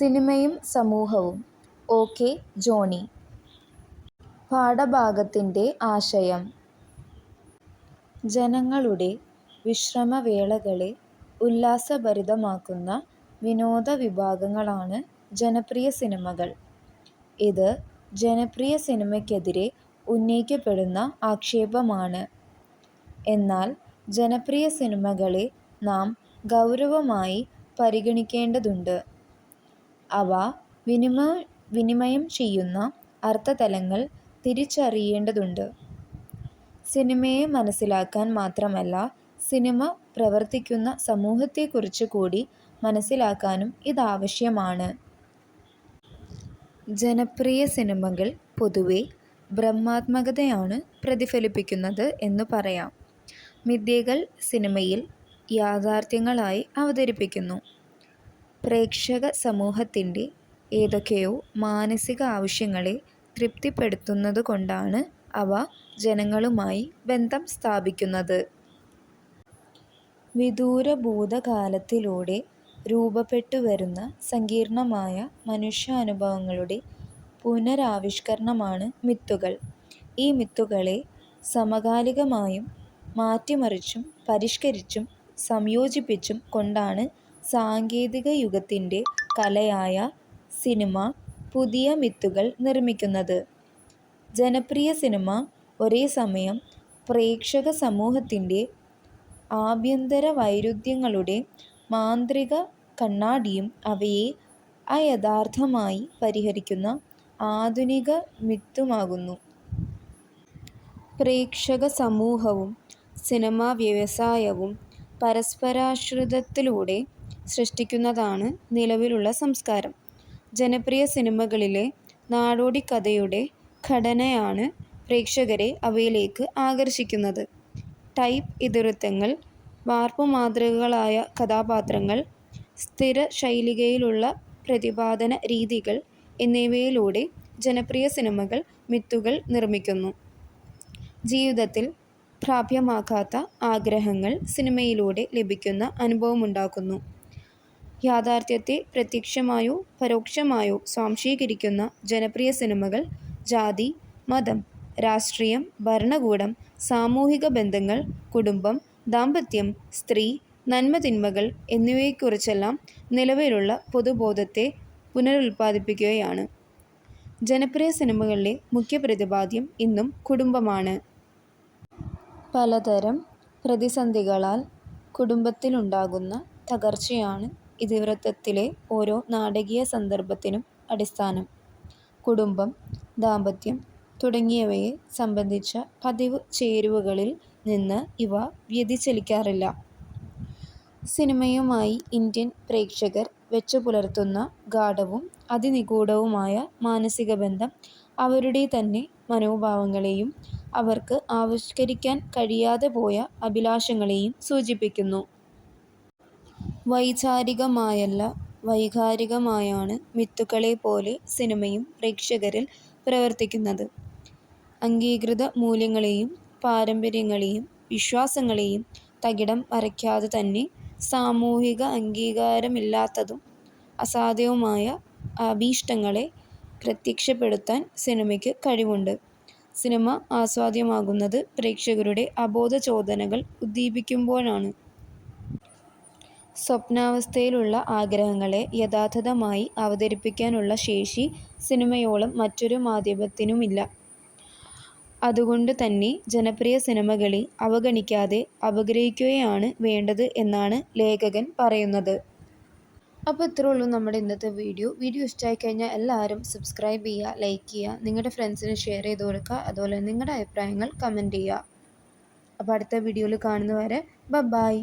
സിനിമയും സമൂഹവും O K Johnny പാഠഭാഗത്തിന്റെ ആശയം ജനങ്ങളുടെ വിശ്രമവേളകളെ ഉല്ലാസഭരിതമാക്കുന്ന വിനോദ വിഭാഗങ്ങളാണ് ജനപ്രിയ സിനിമകൾ. ഇത് ജനപ്രിയ സിനിമയ്ക്കെതിരെ ഉന്നയിക്കപ്പെടുന്ന ആക്ഷേപമാണ്. എന്നാൽ ജനപ്രിയ സിനിമകളെ നാം ഗൗരവമായി പരിഗണിക്കേണ്ടതുണ്ട്. അവ വിനിമ വിനിമയം ചെയ്യുന്ന അർത്ഥതലങ്ങൾ തിരിച്ചറിയേണ്ടതുണ്ട്. സിനിമയെ മനസ്സിലാക്കാൻ മാത്രമല്ല, സിനിമ പ്രവർത്തിക്കുന്ന സമൂഹത്തെക്കുറിച്ച് കൂടി മനസ്സിലാക്കാനും ഇതാവശ്യമാണ്. ജനപ്രിയ സിനിമകൾ പൊതുവെ ബ്രഹ്മാത്മകതയാണ് പ്രതിഫലിപ്പിക്കുന്നത് എന്ന് പറയാം. മിഥ്യകൾ സിനിമയിൽ യാഥാർത്ഥ്യങ്ങളായി അവതരിപ്പിക്കുന്നു. പ്രേക്ഷകസമൂഹത്തിന്റെ ഏതൊക്കെയോ മാനസിക ആവശ്യങ്ങളെ തൃപ്തിപ്പെടുത്തുന്നതുകൊണ്ടാണ് അവ ജനങ്ങളുമായി ബന്ധം സ്ഥാപിക്കുന്നത്. വിദൂരഭൂതകാലത്തിലൂടെ രൂപപ്പെട്ടുവരുന്ന സങ്കീർണമായ മനുഷ്യാനുഭവങ്ങളുടെ പുനരാവിഷ്കരണമാണ് മിത്തുകൾ. ഈ മിത്തുകളെ സമകാലികമായും മാറ്റിമറിച്ചും പരിഷ്കരിച്ചും സംയോജിപ്പിച്ചും കൊണ്ടാണ് സാങ്കേതികയുഗത്തിന്റെ കലയായ സിനിമ പുതിയ മിത്തുകൾ നിർമ്മിക്കുന്നത്. ജനപ്രിയ സിനിമ ഒരേ സമയം പ്രേക്ഷക ഒരേസമയം ആഭ്യന്തര വൈരുദ്ധ്യങ്ങളുടെ മാന്ത്രിക കണ്ണാടിയും അവയെ അയഥാർഥമായി പരിഹരിക്കുന്ന ആധുനിക മിത്തുമാകുന്നു. പ്രേക്ഷക സമൂഹവും സിനിമാ വ്യവസായവും പരസ്പരാശ്രിതത്വത്തിലൂടെ സൃഷ്ടിക്കുന്നതാണ് നിലവിലുള്ള സംസ്കാരം. ജനപ്രിയ സിനിമകളിലെ നാടോടി കഥയുടെ ഘടനയാണ് പ്രേക്ഷകരെ അവയിലേക്ക് ആകർഷിക്കുന്നത്. ടൈപ്പ് ഇതിവൃത്തങ്ങൾ, വാർപ്പ് മാതൃകകളായ കഥാപാത്രങ്ങൾ, സ്ഥിര ശൈലികയിലുള്ള പ്രതിപാദന രീതികൾ എന്നിവയിലൂടെ ജനപ്രിയ സിനിമകൾ മിത്തുകൾ നിർമ്മിക്കുന്നു. ജീവിതത്തിൽ പ്രാപ്യമാക്കാത്ത ആഗ്രഹങ്ങൾ സിനിമയിലൂടെ ലഭിക്കുന്ന അനുഭവമുണ്ടാക്കുന്നു. യാഥാർഥ്യത്തെ പ്രത്യക്ഷമായോ പരോക്ഷമായോ സ്വാംശീകരിക്കുന്ന ജനപ്രിയ സിനിമകൾ ജാതി, മതം, രാഷ്ട്രീയം, ഭരണകൂടം, സാമൂഹിക ബന്ധങ്ങൾ, കുടുംബം, ദാമ്പത്യം, സ്ത്രീ, നന്മതിന്മകൾ എന്നിവയെക്കുറിച്ചെല്ലാം നിലവിലുള്ള പൊതുബോധത്തെ പുനരുൽപ്പാദിപ്പിക്കുകയാണ്. ജനപ്രിയ സിനിമകളിലെ മുഖ്യ പ്രതിപാദ്യം ഇന്നും കുടുംബമാണ്. പലതരം പ്രതിസന്ധികളാൽ കുടുംബത്തിലുണ്ടാകുന്ന തകർച്ചയാണ് ഇതിവൃത്തത്തിലെ ഓരോ നാടകീയ സന്ദർഭത്തിനും അടിസ്ഥാനം. കുടുംബം, ദാമ്പത്യം തുടങ്ങിയവയെ സംബന്ധിച്ച പതിവ് ചേരുവകളിൽ നിന്ന് ഇവ വ്യതിചലിക്കാറില്ല. സിനിമയുമായി ഇന്ത്യൻ പ്രേക്ഷകർ വെച്ചുപുലർത്തുന്ന ഗാഢവും അതിനിഗൂഢവുമായ മാനസിക ബന്ധം അവരുടെ തന്നെ മനോഭാവങ്ങളെയും അവർക്ക് ആവിഷ്കരിക്കാൻ കഴിയാതെ പോയ അഭിലാഷങ്ങളെയും സൂചിപ്പിക്കുന്നു. വൈചാരികമായല്ല, വൈകാരികമായാണ് മിത്തുകളെപ്പോലെ സിനിമയും പ്രേക്ഷകരിൽ പ്രവർത്തിക്കുന്നത്. അംഗീകൃത മൂല്യങ്ങളെയും പാരമ്പര്യങ്ങളെയും വിശ്വാസങ്ങളെയും തകിടം മറിക്കാതെ തന്നെ സാമൂഹിക അംഗീകാരമില്ലാത്തതും അസാധ്യവുമായ അഭീഷ്ടങ്ങളെ പ്രത്യക്ഷപ്പെടുത്താൻ സിനിമയ്ക്ക് കഴിവുണ്ട്. സിനിമ ആസ്വാദ്യമാകുന്നത് പ്രേക്ഷകരുടെ അബോധചോദനകൾ ഉദ്ദീപിക്കുമ്പോഴാണ്. സ്വപ്നാവസ്ഥയിലുള്ള ആഗ്രഹങ്ങളെ യഥാതഥമായി അവതരിപ്പിക്കാനുള്ള ശേഷി സിനിമയോളം മറ്റൊരു മാധ്യമത്തിനുമില്ല. അതുകൊണ്ട് തന്നെ ജനപ്രിയ സിനിമകളെ അവഗണിക്കാതെ അപഗ്രഹിക്കുകയാണ് വേണ്ടത് എന്നാണ് ലേഖകൻ പറയുന്നത്. അപ്പോൾ ഇത്രയേ ഉള്ളൂ നമ്മുടെ ഇന്നത്തെ വീഡിയോ. വീഡിയോ ഇഷ്ടമായി കഴിഞ്ഞാൽ എല്ലാവരും സബ്സ്ക്രൈബ് ചെയ്യുക, ലൈക്ക് ചെയ്യുക, നിങ്ങളുടെ ഫ്രണ്ട്സിന് ഷെയർ ചെയ്ത് കൊടുക്കുക. അതുപോലെ നിങ്ങളുടെ അഭിപ്രായങ്ങൾ കമന്റ് ചെയ്യുക. അപ്പോൾ അടുത്ത വീഡിയോയിൽ കാണുന്നതുവരെ ബൈ.